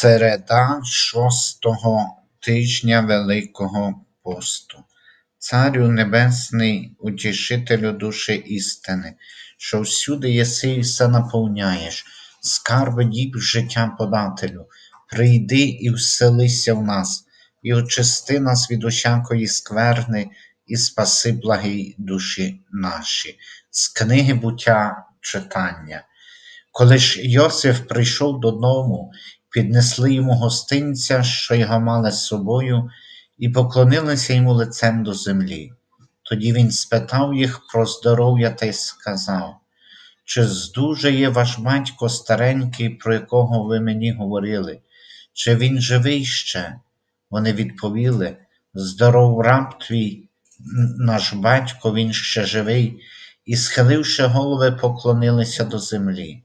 Середа шостого тижня Великого посту. Царю Небесний, утішителю душі істини, що всюди єси і все наповняєш, скарби діб життя подателю, прийди і вселися в нас, і очисти нас від усякої скверни, і спаси благі душі наші. З книги буття читання. Коли ж Йосиф прийшов додому, піднесли йому гостинця, що його мали з собою, і поклонилися йому лицем до землі. Тоді він спитав їх про здоров'я та й сказав, чи здужає ваш батько старенький, про якого ви мені говорили, чи він живий ще? Вони відповіли Здоров раб твій, наш батько, він ще живий, і, схиливши голови, поклонилися до землі.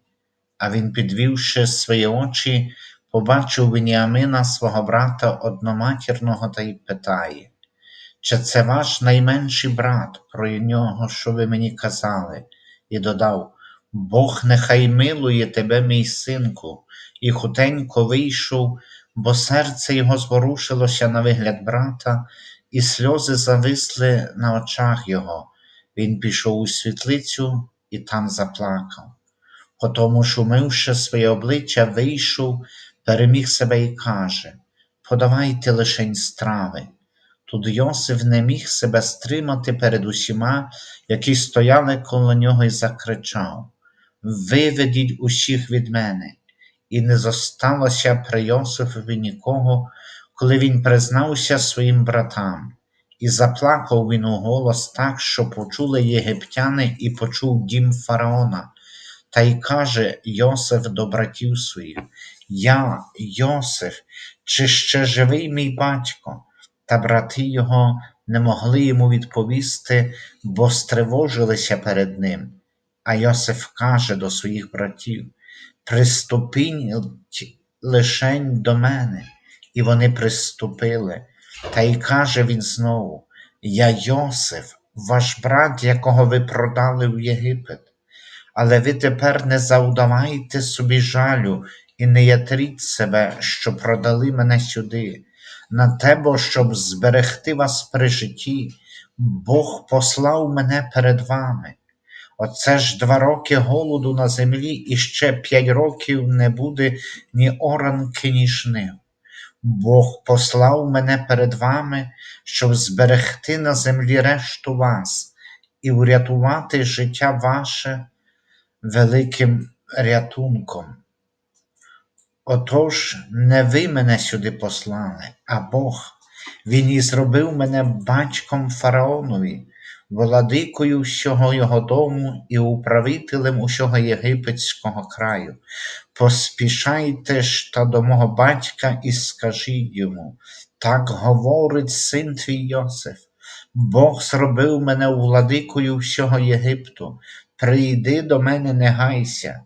А він, підвівши свої очі, побачив Веніамина, свого брата одноматірного, та й питає, чи це ваш найменший брат, про нього, що ви мені казали, і додав Бог нехай милує тебе, мій синку, і хутенько вийшов, бо серце його зворушилося на вигляд брата, і сльози зависли на очах його. Він пішов у світлицю і там заплакав. Потому, шумивши своє обличчя, вийшов, переміг себе і каже Подавайте лишень страви. Тут Йосиф не міг себе стримати перед усіма, які стояли коло нього, і закричав Виведіть усіх від мене. І не зосталося при Йосифові нікого, коли він признався своїм братам, і заплакав він у голос так, що почули єгиптяни, і почув дім фараона. Та й каже Йосиф до братів своїх: Я, Йосиф, чи ще живий мій батько? Та брати його не могли йому відповісти, бо стривожилися перед ним. А Йосиф каже до своїх братів: Приступіть лишень до мене, і вони приступили. Та й каже він знову: Я Йосиф, ваш брат, якого ви продали в Єгипет. Але ви тепер не завдавайте собі жалю і не ятріть себе, що продали мене сюди, на те, бо щоб зберегти вас при житті, Бог послав мене перед вами. Оце ж два роки голоду на землі, і ще п'ять років не буде ні оранки, ні жнив. Бог послав мене перед вами, щоб зберегти на землі решту вас і врятувати життя ваше великим рятунком. Отож, не ви мене сюди послали, а Бог. Він і зробив мене батьком фараонові, владикою всього його дому і управителем усього єгипетського краю. Поспішайте ж та до мого батька і скажіть йому, так говорить син твій Йосиф. Бог зробив мене владикою всього Єгипту. Прийди до мене, не гайся,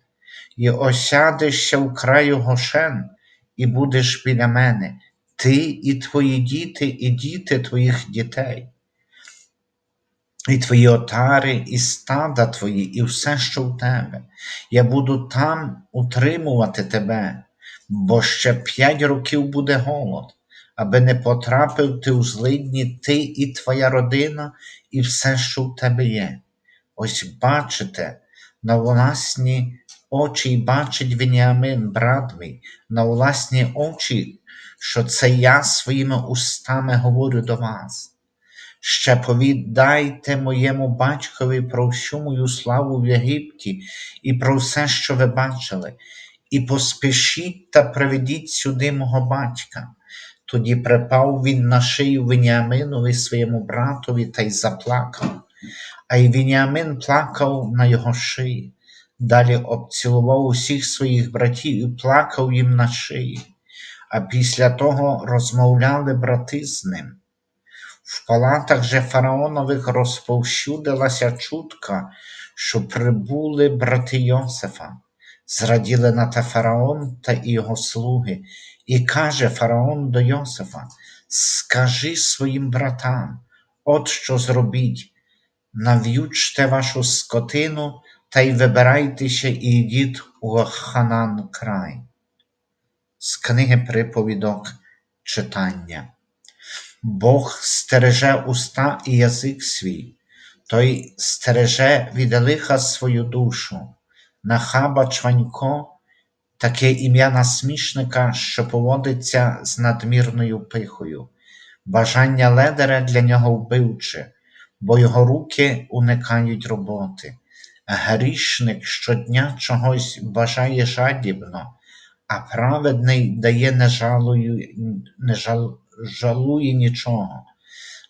і осядешся в краю Гошен, і будеш біля мене, ти і твої діти, і діти твоїх дітей, і твої отари, і стада твої, і все, що в тебе. Я буду там утримувати тебе, бо ще п'ять років буде голод, аби не потрапив ти у злидні ти і твоя родина, і все, що в тебе є. Ось бачите, на власні очі й бачить Веніамин, брат мій, на власні очі, що це я своїми устами говорю до вас. Ще повідайте моєму батькові про всю мою славу в Єгипті і про все, що ви бачили, і поспішіть та приведіть сюди мого батька. Тоді припав він на шию Веніаминові своєму братові та й заплакав а й Вініамин плакав на його шиї, далі обцілував усіх своїх братів і плакав їм на шиї, а після того розмовляли брати з ним. В палатах же фараонових розповсюдилася чутка, що прибули брати Йосифа, зраділи на те фараон та його слуги, і каже фараон до Йосифа: Скажи своїм братам, от що зробіть, нав'ючте вашу скотину та й вибирайтеся і йдіть у Ханан край. З книги приповідок читання. Бог стереже уста і язик свій, той стереже від лиха свою душу, нахаба чванько, таке ім'я насмішника, що поводиться з надмірною пихою, бажання ледера для нього вбивче, бо його руки уникають роботи. Грішник щодня чогось бажає жадібно, а праведний дає не жалує, не жал, жалує нічого.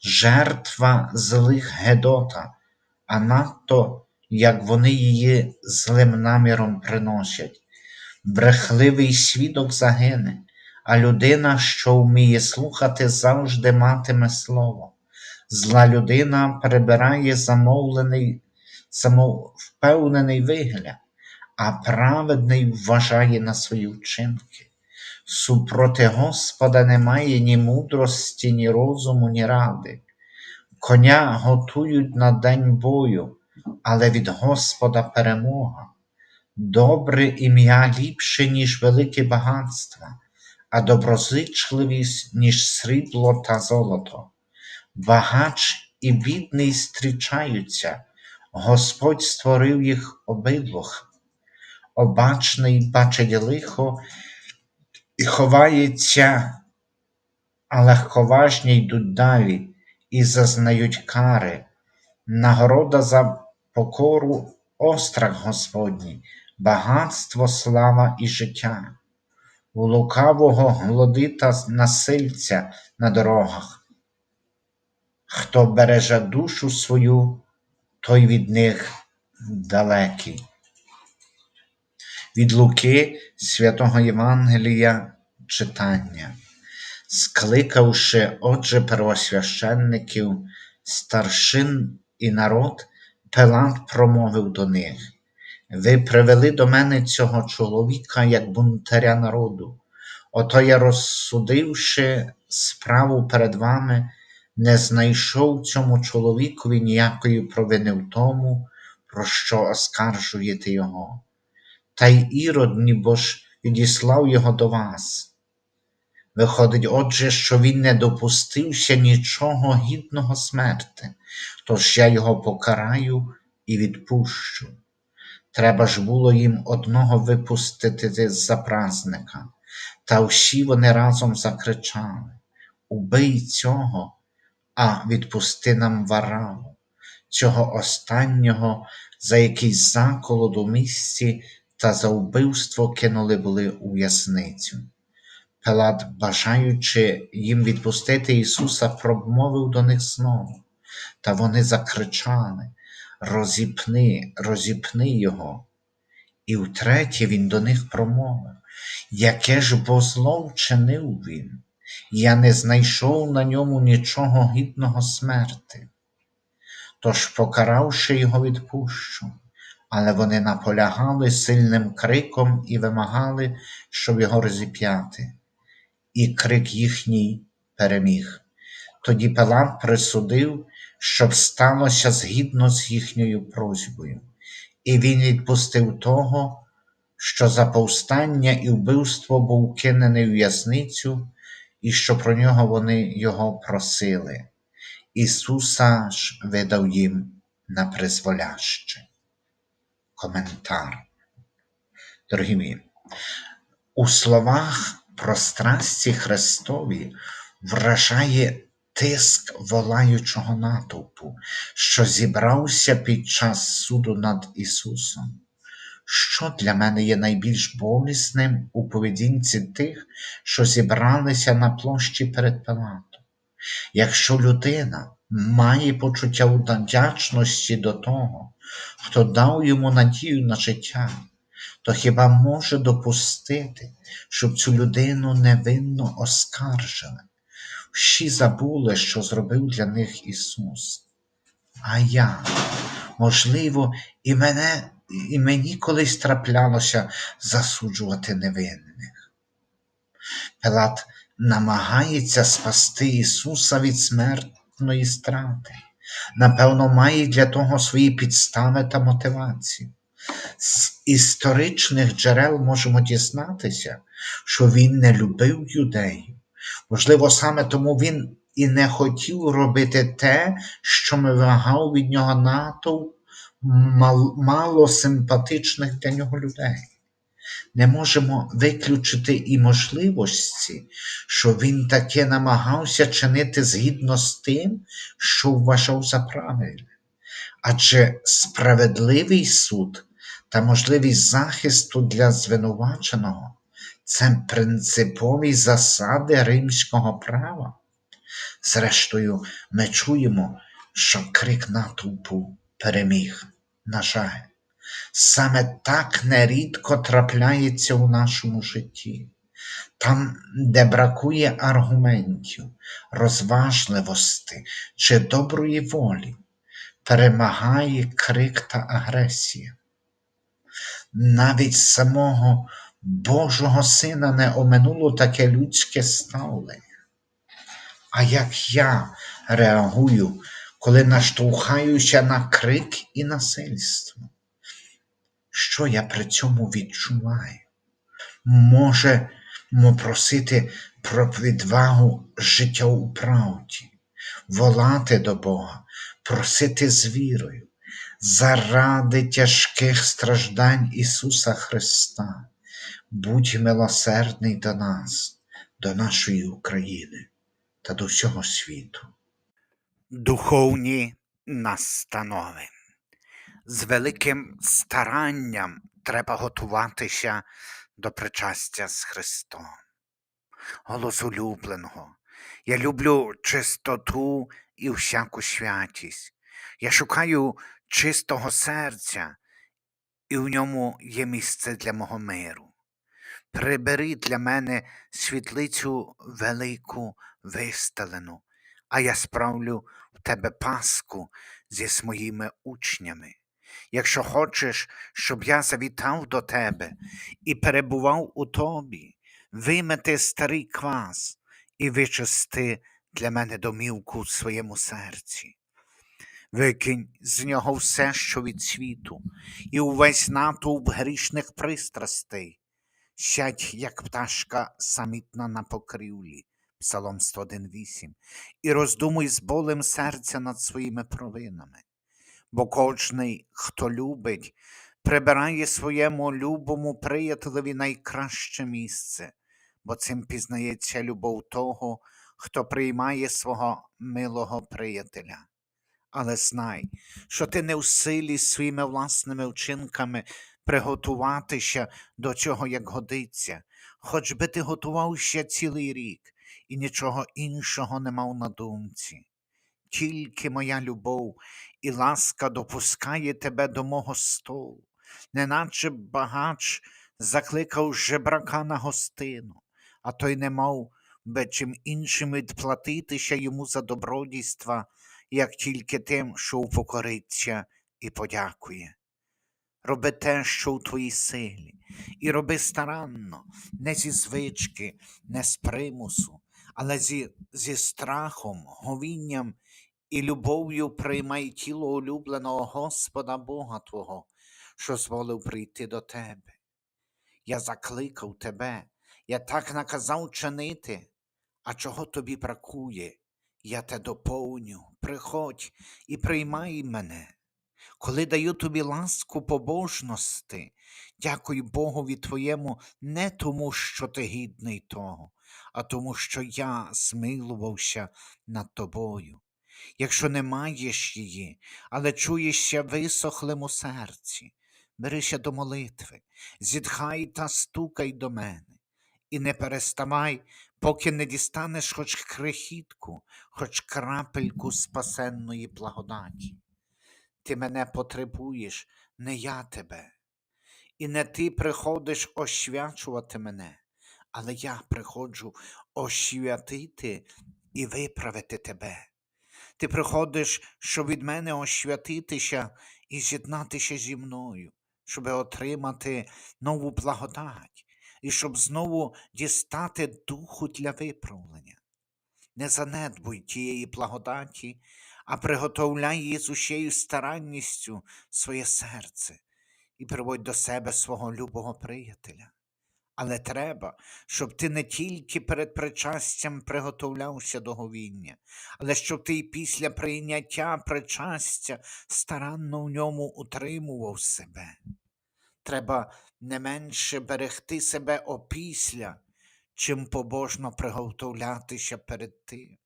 Жертва злих Гедота, а надто, як вони її злим наміром приносять. Брехливий свідок загине, а людина, що вміє слухати, завжди матиме слово. Зла людина перебирає замовлений, самовпевнений вигляд, а праведний вважає на свої вчинки. Супроти Господа немає ні мудрості, ні розуму, ні ради. Коня готують на день бою, але від Господа перемога. Добре ім'я ліпше, ніж велике багатства, а доброзичливість, ніж срібло та золото. Багач і бідний зустрічаються, Господь створив їх обидвох. Обачний бачить лихо і ховається, а легковажні йдуть далі і зазнають кари. Нагорода за покору острах Господній, багатство, слава і життя. У лукавого глоди та насильця на дорогах. Хто береже душу свою, той від них далекий. Від Луки святого Євангелія читання, скликавши, отже, первосвященників, старшин і народ, Пилат промовив до них: Ви привели до мене цього чоловіка як бунтаря народу. Ото я, розсудивши справу перед вами, не знайшов цьому чоловікові ніякої провини в тому, про що оскаржуєте його. Та й ірод, ніби ж відіслав його до вас. Виходить, отже, що він не допустився нічого гідного смерти, тож я його покараю і відпущу. Треба ж було їм одного випустити з-за празника, та всі вони разом закричали Убий цього, а відпусти нам вараву, цього останнього, за якийсь заколот у місці та за вбивство кинули були у в'язницю. Пилат, бажаючи їм відпустити Ісуса, промовив до них знову, та вони закричали Розіпни, розіпни Його. І втретє він до них промовив, яке ж бо зло вчинив він, я не знайшов на ньому нічого гідного смерти. Тож, покаравши його, відпущу. Але вони наполягали сильним криком і вимагали, щоб його розіп'яти і крик їхній переміг. Тоді Пилат присудив, щоб сталося згідно з їхньою просьбою, і він відпустив того, що за повстання і вбивство був кинений в в'язницю, і що про нього вони його просили. Ісуса ж видав їм на призволяще. Коментар. Дорогі мої, у словах про страсті Христові вражає тиск волаючого натовпу, що зібрався під час суду над Ісусом. Що для мене є найбільш болісним у поведінці тих, що зібралися на площі перед Пилатом? Якщо людина має почуття вдячності до того, хто дав йому надію на життя, то хіба може допустити, щоб цю людину невинно оскаржили? Всі забули, що зробив для них Ісус. А я, можливо, і мене, і мені колись траплялося засуджувати невинних. Пилат намагається спасти Ісуса від смертної страти. Напевно, має для того свої підстави та мотивації. З історичних джерел можемо дізнатися, що він не любив юдеїв. Можливо, саме тому він і не хотів робити те, що вимагав від нього натовп мало симпатичних для нього людей. Не можемо виключити і можливості, що він таки намагався чинити згідно з тим, що вважав за правильне. Адже справедливий суд та можливість захисту для звинуваченого це принципові засади римського права. Зрештою, ми чуємо, що крик натовпу переміг. На жаль, саме так нерідко трапляється у нашому житті. Там, де бракує аргументів, розважливості чи доброї волі, перемагає крик та агресія. Навіть самого Божого Сина не оминуло таке людське ставлення. А як я реагую, коли наштовхаюся на крик і насильство? Що я при цьому відчуваю? Можемо просити про відвагу життя у правді, волати до Бога, просити з вірою, заради тяжких страждань Ісуса Христа. Будь милосердний до нас, до нашої України та до всього світу. Духовні настанови. З великим старанням треба готуватися до причастя з Христом. Голос улюбленого. Я люблю чистоту і всяку святість. Я шукаю чистого серця, і в ньому є місце для мого миру. Прибери для мене світлицю велику вистелену, а я справлю в тебе паску зі своїми учнями. Якщо хочеш, щоб я завітав до тебе і перебував у тобі, вимети старий квас і вичисти для мене домівку в своєму серці. Викинь з нього все, що від світу, і увесь натовп грішних пристрастей. Сядь, як пташка самітна на покрівлі, Псалом 101.8, і роздумуй з болем серця над своїми провинами. Бо кожний, хто любить, прибирає своєму любому приятелеві найкраще місце, бо цим пізнається любов того, хто приймає свого милого приятеля. Але знай, що ти не в силі своїми власними вчинками приготуватися до чого як годиться, хоч би ти готувався цілий рік і нічого іншого не мав на думці. Тільки моя любов і ласка допускає тебе до мого столу, неначе багач закликав жебрака на гостину, а той не мав би чим іншим відплатитися йому за добродійства, як тільки тим, що упокориться і подякує. Роби те, що у твоїй силі, і роби старанно, не зі звички, не з примусу, але зі, зі страхом, говінням і любов'ю приймай тіло улюбленого Господа Бога Твого, що зволив прийти до тебе. Я закликав тебе, я так наказав чинити, а чого тобі бракує, я те доповню, приходь і приймай мене. Коли даю тобі ласку побожності, дякуй Богові твоєму не тому, що ти гідний того, а тому, що я змилувався над тобою. Якщо не маєш її, але чуєшся висохлим серці, берися до молитви, зітхай та стукай до мене, і не переставай, поки не дістанеш хоч крихітку, хоч крапельку спасенної благодаті. Ти мене потребуєш, не я тебе. І не ти приходиш освячувати мене, але я приходжу освятити і виправити тебе. Ти приходиш, щоб від мене освятитися і з'єднатися зі мною, щоб отримати нову благодать і щоб знову дістати духу для виправлення. Не занедбуй тієї благодаті, а приготовляй її з усією старанністю своє серце, і приводь до себе свого любого приятеля. Але треба, щоб ти не тільки перед причастям приготовлявся до говіння, але щоб ти і після прийняття причастя старанно в ньому утримував себе. Треба не менше берегти себе опісля, чим побожно приготовлятися перед тим.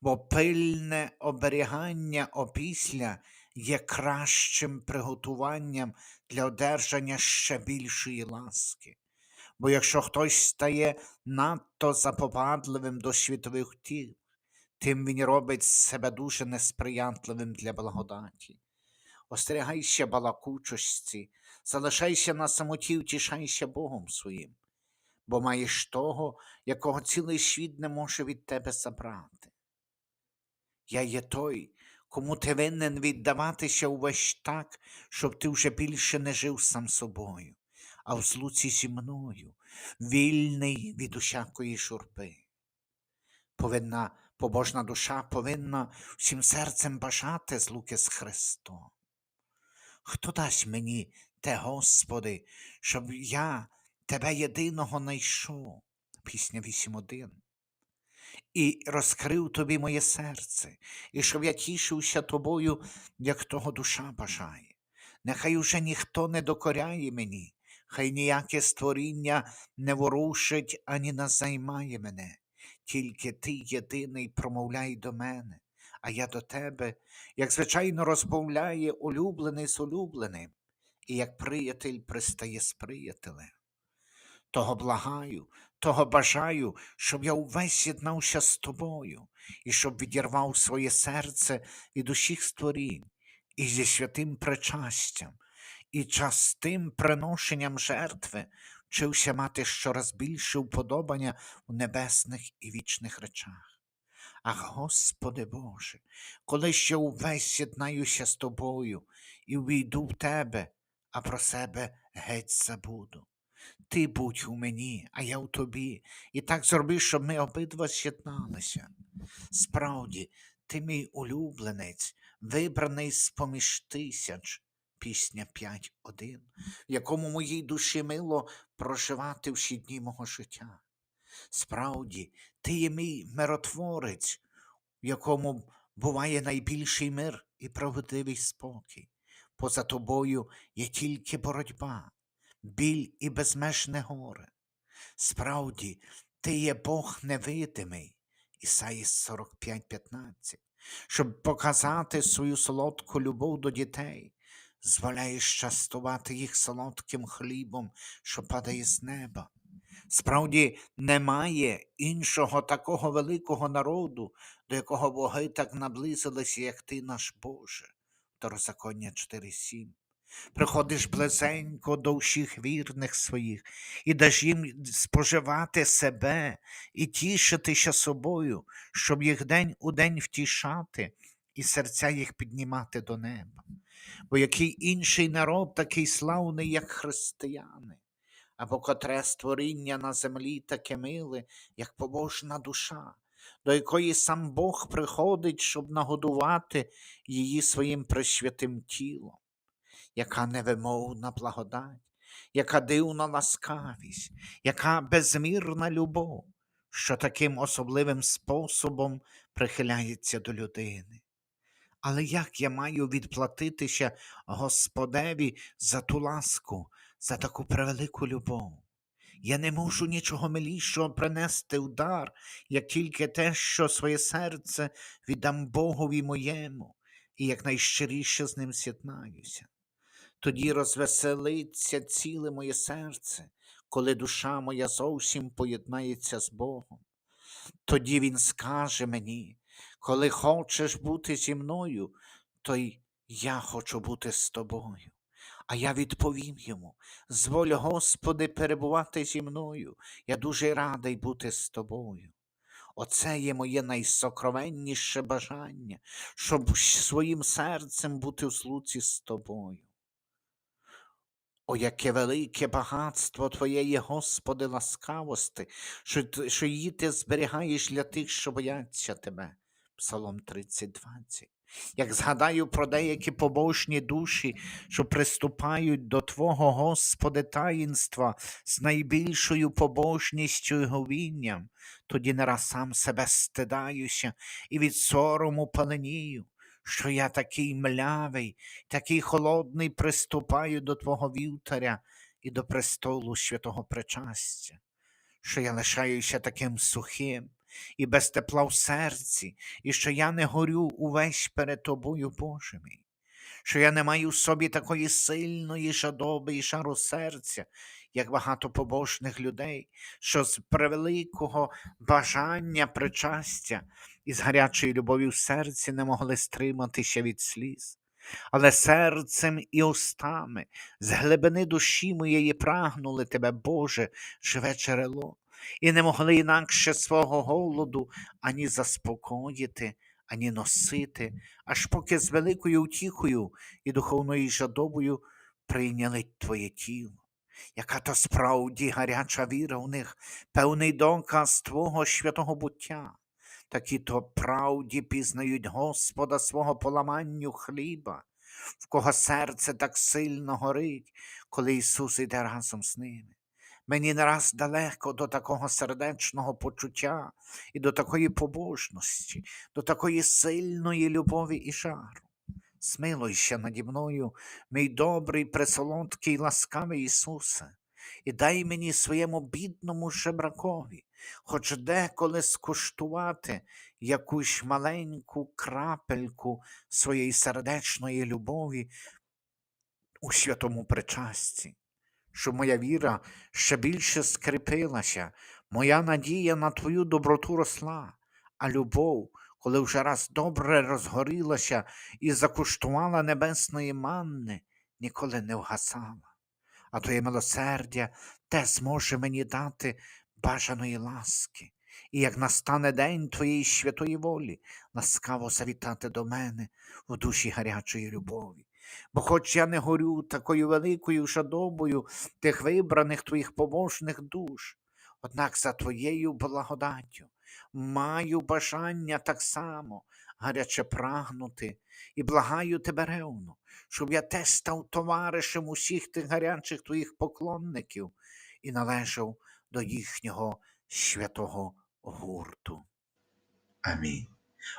Бо пильне оберігання опісля є кращим приготуванням для одержання ще більшої ласки. Бо якщо хтось стає надто запопадливим до світових втіх, тим він робить себе дуже несприятливим для благодаті. Остерігайся балакучості, залишайся на самоті, втішайся Богом своїм, бо маєш того, якого цілий світ не може від тебе забрати. Я є той, кому ти винен віддаватися увесь так, щоб ти вже більше не жив сам собою, а в злуці зі мною, вільний від усякої журби. Повинна побожна душа повинна всім серцем бажати злуки з Христом. Хто дасть мені те, Господи, щоб я Тебе єдиного найшов? Пісня 8.1. І розкрив тобі моє серце, і щоб я тішився тобою, як того душа бажає. Нехай уже ніхто не докоряє мені, хай ніяке створіння не ворушить ані не займає мене, тільки ти єдиний промовляй до мене, а я до тебе, як звичайно розмовляє улюблений з улюбленим, і як приятель пристає з приятелем. Того благаю, того бажаю, щоб я увесь єднався з тобою, і щоб відірвав своє серце від усіх створінь, і зі святим причастям, і частим приношенням жертви вчився мати щораз більше вподобання у небесних і вічних речах. Ах, Господи Боже, коли ще увесь єднаюся з тобою і увійду в тебе, а про себе геть забуду. Ти будь у мені, а я у тобі, і так зроби, щоб ми обидва з'єдналися. Справді, ти мій улюбленець, вибраний з поміж тисяч, пісня 5.1, в якому моїй душі мило проживати всі дні мого життя. Справді, ти є мій миротворець, в якому буває найбільший мир і правдивий спокій. Поза тобою є тільки боротьба біль і безмежне горе. Справді, ти є Бог невидимий, Ісаї 45.15, щоб показати свою солодку любов до дітей, зволяєш частувати їх солодким хлібом, що падає з неба. Справді немає іншого такого великого народу, до якого боги так наблизилися, як ти наш Боже. Второзаконня 4.7 приходиш близенько до всіх вірних своїх і даш їм споживати себе і тішитися собою, щоб їх день у день втішати і серця їх піднімати до неба. Бо який інший народ такий славний, як християни, або котре створіння на землі таке миле, як побожна душа, до якої сам Бог приходить, щоб нагодувати її своїм присвятим тілом яка невимовна благодать, яка дивна ласкавість, яка безмірна любов, що таким особливим способом прихиляється до людини. Але як я маю відплатитися Господеві за ту ласку, за таку превелику любов? Я не можу нічого милішого принести в дар, як тільки те, що своє серце віддам Богові моєму, і якнайщиріше з ним з'єднаюся. Тоді розвеселиться ціле моє серце, коли душа моя зовсім поєднається з Богом. Тоді Він скаже мені, коли хочеш бути зі мною, то й я хочу бути з тобою. А я відповім йому: зволь, Господи, перебувати зі мною, я дуже радий бути з тобою. Оце є моє найсокровенніше бажання, щоб своїм серцем бути в злуці з тобою. О, яке велике багатство Твоєї, Господи, ласкавости, що, що її ти зберігаєш для тих, що бояться Тебе. Псалом 30, 20. Як згадаю про деякі побожні душі, що приступають до Твого Господи таїнства з найбільшою побожністю і говінням, тоді не раз сам себе стидаюся і від сорому паленію, що я такий млявий, такий холодний приступаю до Твого вівтаря і до престолу святого причастя, що я лишаюся таким сухим і без тепла в серці, і що я не горю увесь перед тобою, Боже мій, що я не маю в собі такої сильної жадоби і шару серця, як багато побожних людей, що з превеликого бажання причастя і з гарячої любові в серці не могли стриматися від сліз. Але серцем і устами, з глибини душі моєї прагнули тебе, Боже, живе джерело, і не могли інакше свого голоду ані заспокоїти, ані носити, аж поки з великою утіхою і духовною жадобою прийняли Твоє тіло. Яка то справді гаряча віра у них, певний доказ Твого святого буття, такі то правді пізнають Господа свого поламанню хліба, в кого серце так сильно горить, коли Ісус іде разом з ними. Мені не раз далеко до такого сердечного почуття і до такої побожності, до такої сильної любові і жару. Смилуйся наді мною, мій добрий, пресолодкий, ласкавий Ісусе, і дай мені своєму бідному жебракові, хоч деколи скуштувати якусь маленьку крапельку своєї сердечної любові у святому причасті, щоб моя віра ще більше скріпилася, моя надія на Твою доброту росла, а любов, коли вже раз добре розгорілася і закуштувала небесної манни, ніколи не вгасала. А Твоє милосердя те зможе мені дати бажаної ласки, і як настане день Твоєї святої волі, ласкаво завітати до мене у душі гарячої любові. Бо хоч я не горю такою великою жадобою тих вибраних твоїх побожних душ, однак за твоєю благодаттю маю бажання так само гаряче прагнути і благаю тебе ревно, щоб я теж став товаришем усіх тих гарячих твоїх поклонників і належав до їхнього святого гурту. Амінь.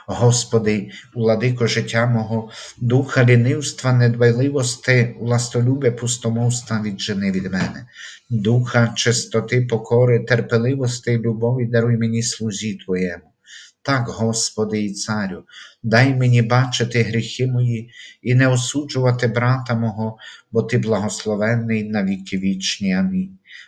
Господи, владико життя мого, духа лінивства, недбайливости, властолюбе, пустомовства віджени від мене, духа чистоти, покори, терпеливости й любові даруй мені слузі Твоєму. Так, Господи і Царю, дай мені бачити гріхи мої і не осуджувати брата мого, бо Ти благословенний на віки вічні. Амінь.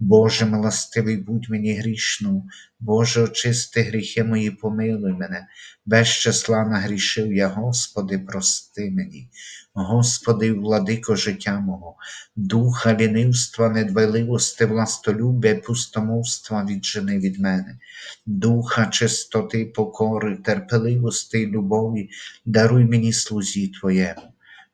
Боже милостивий, будь мені грішному, Боже, очисти гріхи мої, помилуй мене, без числа нагрішив я, Господи, прости мені. Господи, владико життя мого, духа лінивства, недбайливости, властолюбя, пустомовства віджени від мене, духа чистоти, покори, терпеливости й любові, даруй мені слузі Твоєму.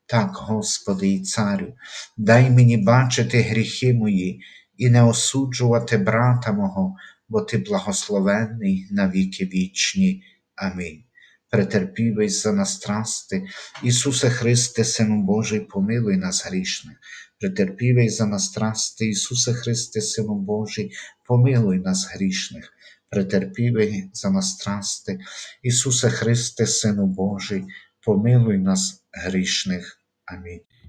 Так, Господи і Царю, дай мені бачити гріхи мої і не осуджувати брата мого, бо Ти благословенний на віки вічні. Амінь. Претерпівий за нас страсти, Ісусе Христе, Сину Божий, помилуй нас грішних. Претерпівий за нас страсти, Ісусе Христе, Сину Божий, помилуй нас грішних. Претерпівий за нас страсти, Ісусе Христе, Сину Божий, помилуй нас грішних. Амінь.